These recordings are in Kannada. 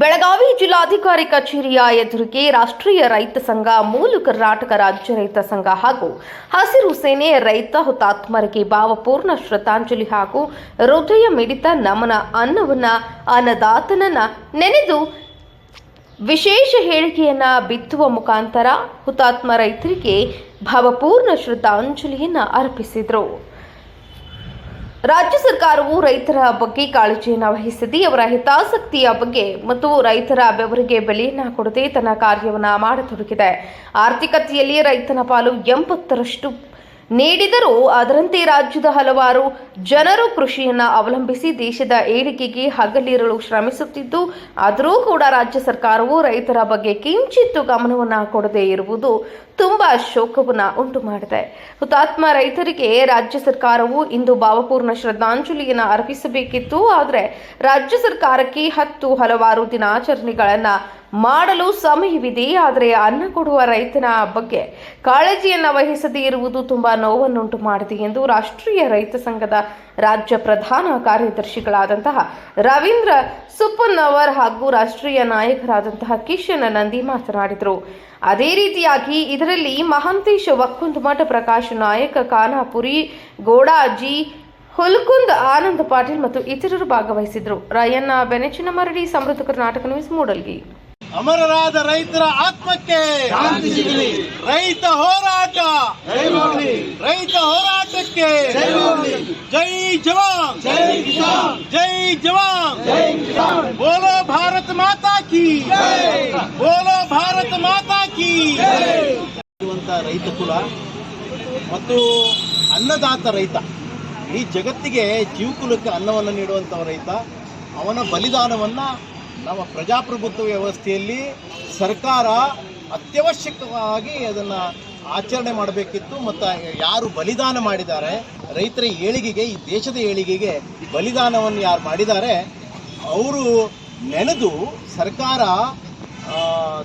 ಬೆಳಗಾವಿ ಜಿಲ್ಲಾಧಿಕಾರಿ ಕಚೇರಿಯ ಎದುರಿಗೆ ರಾಷ್ಟ್ರೀಯ ರೈತ ಸಂಘ, ಮೂಲ ಕರ್ನಾಟಕ ರಾಜ್ಯ ರೈತ ಸಂಘ ಹಾಗೂ ಹಸಿರು ಸೇನೆ ರೈತ ಹುತಾತ್ಮರಿಗೆ ಭಾವಪೂರ್ಣ ಶ್ರದ್ಧಾಂಜಲಿ ಹಾಗೂ ಹೃದಯ ಮಿಡಿತ ನಮನ ಅನ್ನವನ್ನ, ಅನ್ನದಾತನನ್ನ ನೆನೆದು ವಿಶೇಷ ಹೇಳಿಕೆಯನ್ನ ಬಿತ್ತುವ ಮುಖಾಂತರ ಹುತಾತ್ಮ ರೈತರಿಗೆ ಭಾವಪೂರ್ಣ ಶ್ರದ್ಧಾಂಜಲಿಯನ್ನ ಅರ್ಪಿಸಿದರು. ರಾಜ್ಯ ಸರ್ಕಾರವು ರೈತರ ಬಗ್ಗೆ ಕಾಳಜಿಯನ್ನು ವಹಿಸದೆ ಅವರ ಹಿತಾಸಕ್ತಿಯ ಬಗ್ಗೆ ಮತ್ತು ರೈತರ ಬೆವರಿಗೆ ಬೆಲೆಯನ್ನ ಕೊಡದೆ ತನ್ನ ಕಾರ್ಯವನ್ನು ಮಾಡತೊಡಗಿದೆ. ಆರ್ಥಿಕತೆಯಲ್ಲಿ ರೈತನ ಪಾಲು ಎಂಬತ್ತರಷ್ಟು ನೀಡಿದರೂ ಅದರಂತೆ ರಾಜ್ಯದ ಹಲವಾರು ಜನರು ಕೃಷಿಯನ್ನು ಅವಲಂಬಿಸಿ ದೇಶದ ಏಳಿಗೆಗೆ ಹಗಲಿರಲು ಶ್ರಮಿಸುತ್ತಿದ್ದು, ಆದರೂ ಕೂಡ ರಾಜ್ಯ ಸರ್ಕಾರವು ರೈತರ ಬಗ್ಗೆ ಕಿಂಚಿತ್ತು ಗಮನವನ್ನು ಕೊಡದೇ ಇರುವುದು ತುಂಬಾ ಶೋಕವನ್ನು ಉಂಟು ಮಾಡಿದೆ ಹುತಾತ್ಮ ರೈತರಿಗೆ ರಾಜ್ಯ ಸರ್ಕಾರವು ಇಂದು ಭಾವಪೂರ್ಣ ಶ್ರದ್ಧಾಂಜಲಿಯನ್ನು ಅರ್ಪಿಸಬೇಕಿತ್ತು, ಆದರೆ ರಾಜ್ಯ ಸರ್ಕಾರಕ್ಕೆ ಹತ್ತು ಹಲವಾರು ದಿನಾಚರಣೆಗಳನ್ನ ಮಾಡಲು ಸಮಯವಿದೆ, ಆದರೆ ಅನ್ನ ಕೊಡುವ ರೈತನ ಬಗ್ಗೆ ಕಾಳಜಿಯನ್ನು ವಹಿಸದೇ ಇರುವುದು ತುಂಬಾ ನೋವನ್ನುಂಟು ಮಾಡಿದೆ ಎಂದು ರಾಷ್ಟ್ರೀಯ ರೈತ ಸಂಘದ ರಾಜ್ಯ ಪ್ರಧಾನ ಕಾರ್ಯದರ್ಶಿಗಳಾದಂತಹ ರವೀಂದ್ರ ಸುಪ್ಪನ್ನವರ್ ಹಾಗೂ ರಾಷ್ಟ್ರೀಯ ನಾಯಕರಾದಂತಹ ಕಿಶನ್ ನಂದಿ ಮಾತನಾಡಿದರು. ಅದೇ ರೀತಿಯಾಗಿ ಇದರಲ್ಲಿ ಮಹಂತೇಶ್ ಒಕ್ಕುಂದಮಠ ಪ್ರಕಾಶ್ ನಾಯಕ, ಖಾನಾಪುರಿ, ಗೋಡಾಜಿ, ಹುಲ್ಕುಂದ್, ಆನಂದ್ ಪಾಟೀಲ್ ಮತ್ತು ಇತರರು ಭಾಗವಹಿಸಿದರು ರಾಯಣ್ಣ, ಬೆನೆಚಿನ ಮರಡಿ, ಸಮೃದ್ಧ ಕರ್ನಾಟಕ ನ್ಯೂಸ್, ಮೂಡಲ್ಗಿ. ಅಮರರಾದ ರೈತರ ಆತ್ಮಕ್ಕೆ ರೈತ ಹೋರಾಟ ರೈತ ಹೋರಾಟಕ್ಕೆ ಜೈ ಜವಾನ್. ಜೈ ಜವಾನ್. ಬೋಲೋ ಭಾರತ್ ಮಾತಾ ಕಿ. ಬೋಲೋ ಭಾರತ್ ಮಾತಾ ಕಿ. ರೈತ ಕುಲ ಮತ್ತು ಅನ್ನದಾತ ರೈತ. ಈ ಜಗತ್ತಿಗೆ ಜೀವಕುಲಕ್ಕೆ ಅನ್ನವನ್ನು ನೀಡುವಂಥ ರೈತ. ಅವನ ಬಲಿದಾನವನ್ನು ನಮ್ಮ ಪ್ರಜಾಪ್ರಭುತ್ವ ವ್ಯವಸ್ಥೆಯಲ್ಲಿ ಸರ್ಕಾರ ಅತ್ಯವಶ್ಯಕವಾಗಿ ಅದನ್ನು ಆಚರಣೆ ಮಾಡಬೇಕಿತ್ತು ಮತ್ತು ಯಾರು ಬಲಿದಾನ ಮಾಡಿದ್ದಾರೆ, ರೈತರ ಏಳಿಗೆಗೆ, ಈ ದೇಶದ ಏಳಿಗೆಗೆ ಬಲಿದಾನವನ್ನು ಯಾರು ಮಾಡಿದ್ದಾರೆ, ಅವರು ನೆನೆದು ಸರ್ಕಾರ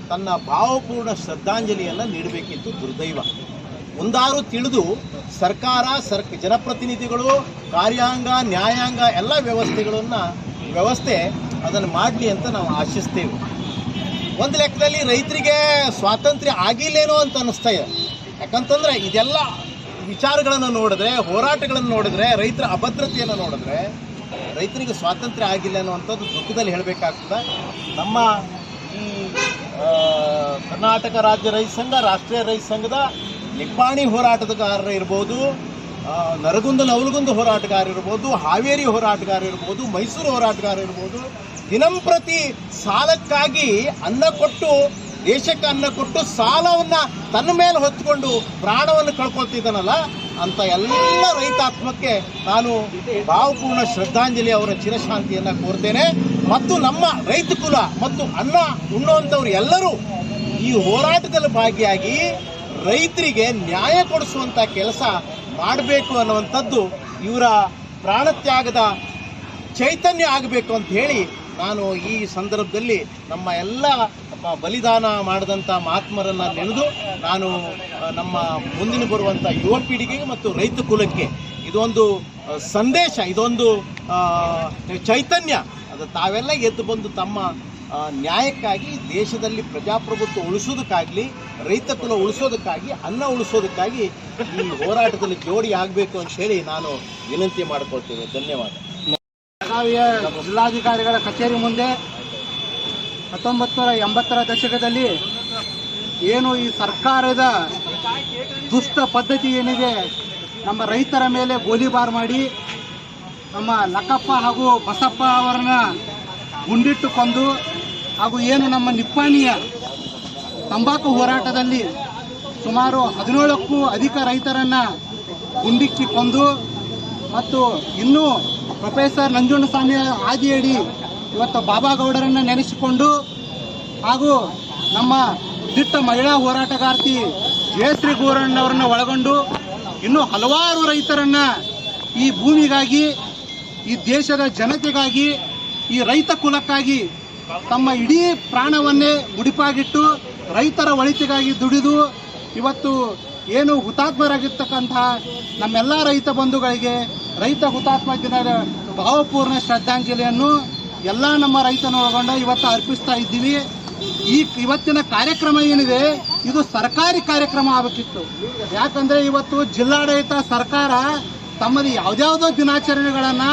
ತನ್ನ ಭಾವಪೂರ್ಣ ಶ್ರದ್ಧಾಂಜಲಿಯನ್ನು ನೀಡಬೇಕಿತ್ತು ದುರ್ದೈವ. ಒಂದಾರು ತಿಳಿದು ಸರ್ಕಾರ, ಸರ್ಕ ಜನಪ್ರತಿನಿಧಿಗಳು, ಕಾರ್ಯಾಂಗ, ನ್ಯಾಯಾಂಗ ಎಲ್ಲ ವ್ಯವಸ್ಥೆಗಳನ್ನು ವ್ಯವಸ್ಥೆ ಅದನ್ನು ಮಾಡಲಿ ಅಂತ ನಾವು ಆಶಿಸ್ತೇವೆ. ಒಂದು ಲೆಕ್ಕದಲ್ಲಿ ರೈತರಿಗೆ ಸ್ವಾತಂತ್ರ್ಯ ಆಗಿಲ್ಲೇನೋ ಅಂತ ಅನ್ನಿಸ್ತಾ ಇದೆ. ಯಾಕಂತಂದ್ರೆ ಇದೆಲ್ಲ ವಿಚಾರಗಳನ್ನು ನೋಡಿದ್ರೆ, ಹೋರಾಟಗಳನ್ನು ನೋಡಿದ್ರೆ, ರೈತರ ಅಭದ್ರತೆಯನ್ನು ನೋಡಿದ್ರೆ, ರೈತರಿಗೆ ಸ್ವಾತಂತ್ರ್ಯ ಆಗಿಲ್ಲ ಅನ್ನುವಂಥದ್ದು ದುಃಖದಲ್ಲಿ ಹೇಳಬೇಕಾಗ್ತದೆ. ನಮ್ಮ ಈ ಕರ್ನಾಟಕ ರಾಜ್ಯ ರೈತ ಸಂಘ, ರಾಷ್ಟ್ರೀಯ ರೈತ ಸಂಘದ ನಿಪ್ಪಾಣಿ ಹೋರಾಟಗಾರರು ಇರ್ಬೋದು ನರಗುಂದ ನವಲಗುಂದ ಹೋರಾಟಗಾರ ಇರ್ಬೋದು ಹಾವೇರಿ ಹೋರಾಟಗಾರ ಇರ್ಬೋದು ಮೈಸೂರು ಹೋರಾಟಗಾರ ಇರ್ಬೋದು ದಿನಂಪ್ರತಿ ಸಾಲಕ್ಕಾಗಿ ಅನ್ನ ಕೊಟ್ಟು, ದೇಶಕ್ಕೆ ಅನ್ನ ಕೊಟ್ಟು ಸಾಲವನ್ನ ತನ್ನ ಮೇಲೆ ಹೊತ್ಕೊಂಡು ಪ್ರಾಣವನ್ನು ಕಳ್ಕೊಳ್ತಿದ್ದಾನಲ್ಲ, ಅಂತ ಎಲ್ಲ ರೈತಾತ್ಮಕ್ಕೆ ನಾನು ಭಾವಪೂರ್ಣ ಶ್ರದ್ಧಾಂಜಲಿ ಅವರ ಚಿರಶಾಂತಿಯನ್ನು ಕೋರ್ತೇನೆ. ಮತ್ತು ನಮ್ಮ ರೈತ ಕುಲ ಮತ್ತು ಅನ್ನ ಉಣ್ಣುವಂಥವ್ರು ಎಲ್ಲರೂ ಈ ಹೋರಾಟದಲ್ಲಿ ಭಾಗಿಯಾಗಿ ರೈತರಿಗೆ ನ್ಯಾಯ ಕೊಡಿಸುವಂಥ ಕೆಲಸ ಮಾಡಬೇಕು ಅನ್ನುವಂಥದ್ದು ಇವರ ಪ್ರಾಣತ್ಯಾಗದ ಚೈತನ್ಯ ಆಗಬೇಕು ಅಂತ ಹೇಳಿ ನಾನು ಈ ಸಂದರ್ಭದಲ್ಲಿ ನಮ್ಮ ಎಲ್ಲ ಬಲಿದಾನ ಮಾಡಿದಂಥ ಮಹಾತ್ಮರನ್ನು ನೆನೆದು ನಾನು ನಮ್ಮ ಮುಂದಿನ ಬರುವಂಥ ಯುವ ಪೀಳಿಗೆಗೆ ಮತ್ತು ರೈತ ಕುಲಕ್ಕೆ ಇದೊಂದು ಸಂದೇಶ, ಇದೊಂದು ಚೈತನ್ಯ. ಅದು ತಾವೆಲ್ಲ ಎದ್ದು ಬಂದು ತಮ್ಮ ನ್ಯಾಯಕ್ಕಾಗಿ ದೇಶದಲ್ಲಿ ಪ್ರಜಾಪ್ರಭುತ್ವ ಉಳಿಸೋದಕ್ಕಾಗಲಿ, ರೈತ ಕುಲ ಉಳಿಸೋದಕ್ಕಾಗಿ, ಅನ್ನ ಉಳಿಸೋದಕ್ಕಾಗಿ ಈ ಹೋರಾಟದಲ್ಲಿ ಜೋಡಿ ಆಗಬೇಕು ಅಂತ ಹೇಳಿ ನಾನು ವಿನಂತಿ ಮಾಡಿಕೊಳ್ತೇನೆ. ಧನ್ಯವಾದ. ಬೆಳಗಾವಿಯ ಜಿಲ್ಲಾಧಿಕಾರಿಗಳ ಕಚೇರಿ ಮುಂದೆ ಹತ್ತೊಂಬತ್ತು ನೂರ ಎಂಬತ್ತರ ದಶಕದಲ್ಲಿ ಏನು ಈ ಸರ್ಕಾರದ ದುಷ್ಟ ಪದ್ಧತಿ ಏನಿದೆ, ನಮ್ಮ ರೈತರ ಮೇಲೆ ಗೋಲಿಬಾರ್ ಮಾಡಿ, ನಮ್ಮ ಲಕ್ಕಪ್ಪ ಹಾಗೂ ಬಸಪ್ಪ ಅವರನ್ನ ಗುಂಡಿಟ್ಟು ಕೊಂದು ಹಾಗೂ ಏನು ನಮ್ಮ ನಿಪ್ಪಾಣಿಯ ತಂಬಾಕು ಹೋರಾಟದಲ್ಲಿ ಸುಮಾರು ಹದಿನೇಳಕ್ಕೂ ಅಧಿಕ ರೈತರನ್ನು ಗುಂಡಿಕ್ಕಿ ಕೊಂದು ಮತ್ತು ಇನ್ನೂ ಪ್ರೊಫೆಸರ್ ನಂಜುಂಡಸ್ವಾಮಿ ಆದಿಯಡಿ ಇವತ್ತು ಬಾಬಾ ಗೌಡರನ್ನು ನೆನೆಸಿಕೊಂಡು ಹಾಗೂ ನಮ್ಮ ದಿಟ್ಟ ಮಹಿಳಾ ಹೋರಾಟಗಾರ್ತಿ ಜಯಶ್ರೀ ಗೋರಣ್ಣವರನ್ನ ಒಳಗೊಂಡು ಇನ್ನೂ ಹಲವಾರು ರೈತರನ್ನ ಈ ಭೂಮಿಗಾಗಿ, ಈ ದೇಶದ ಜನತೆಗಾಗಿ, ಈ ರೈತ ಕುಲಕ್ಕಾಗಿ ತಮ್ಮ ಇಡೀ ಪ್ರಾಣವನ್ನೇ ಮುಡಿಪಾಗಿಟ್ಟು ರೈತರ ಒಳಿತಿಗಾಗಿ ದುಡಿದು ಇವತ್ತು ಏನು ಹುತಾತ್ಮರಾಗಿರ್ತಕ್ಕಂತಹ ನಮ್ಮೆಲ್ಲ ರೈತ ಬಂಧುಗಳಿಗೆ ರೈತ ಹುತಾತ್ಮ ದಿನದ ಭಾವಪೂರ್ಣ ಶ್ರದ್ಧಾಂಜಲಿಯನ್ನು ಎಲ್ಲ ನಮ್ಮ ರೈತನ ಒಳಗೊಂಡ ಇವತ್ತು ಅರ್ಪಿಸ್ತಾ ಇದ್ದೀವಿ. ಈ ಇವತ್ತಿನ ಕಾರ್ಯಕ್ರಮ ಏನಿದೆ, ಇದು ಸರ್ಕಾರಿ ಕಾರ್ಯಕ್ರಮ ಆಗಬೇಕಿತ್ತು. ಯಾಕಂದ್ರೆ ಇವತ್ತು ಜಿಲ್ಲಾಡಳಿತ ಸರ್ಕಾರ ತಮ್ಮದು ಯಾವ್ದ್ಯಾವ್ದೋ ದಿನಾಚರಣೆಗಳನ್ನ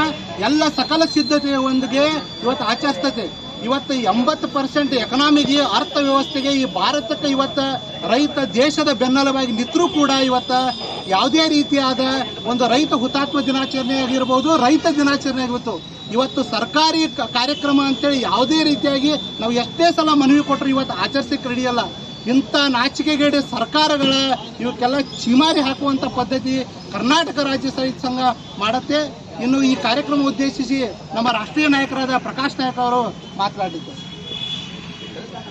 ಎಲ್ಲ ಸಕಲ ಸಿದ್ಧತೆಯೊಂದಿಗೆ ಇವತ್ತು ಆಚರಿಸ್ತದೆ. ಇವತ್ತು ಎಂಬತ್ತು ಪರ್ಸೆಂಟ್ ಎಕನಾಮಿಗೆ ಅರ್ಥವ್ಯವಸ್ಥೆಗೆ ಈ ಭಾರತಕ್ಕೆ ಇವತ್ತು ರೈತ ದೇಶದ ಬೆನ್ನೆಲುಬಾಗಿ ನಿಂತರೂ ಕೂಡ ಇವತ್ತು ಯಾವುದೇ ರೀತಿಯಾದ ಒಂದು ರೈತ ಹುತಾತ್ಮ ದಿನಾಚರಣೆ ಆಗಿರ್ಬೋದು, ರೈತ ದಿನಾಚರಣೆ ಆಗಿತ್ತು ಇವತ್ತು ಸರ್ಕಾರಿ ಕಾರ್ಯಕ್ರಮ ಅಂತೇಳಿ ಯಾವುದೇ ರೀತಿಯಾಗಿ ನಾವು ಎಷ್ಟೇ ಸಲ ಮನವಿ ಕೊಟ್ಟರು ಇವತ್ತು ಆಚರಿಸಕ್ಕೆ ರೆಡಿಯಲ್ಲ ಇಂಥ ನಾಚಿಕೆಗೇಡಿ ಸರ್ಕಾರಗಳ ಇವಕ್ಕೆಲ್ಲ ಚಿಮಾರಿ ಹಾಕುವಂಥ ಪದ್ಧತಿ ಕರ್ನಾಟಕ ರಾಜ್ಯ ಸಹಿತ ಸಂಘ ಮಾಡುತ್ತೆ. ಇನ್ನು ಈ ಕಾರ್ಯಕ್ರಮ ಉದ್ದೇಶಿಸಿ ನಮ್ಮ ರಾಷ್ಟ್ರೀಯ ನಾಯಕರಾದ ಪ್ರಕಾಶ್ ನಾಯಕ್ ಅವರು ಮಾತನಾಡಿದ್ದರು.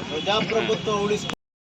ಪ್ರಜಾಪ್ರಭುತ್ವ ಉಳಿಸಿ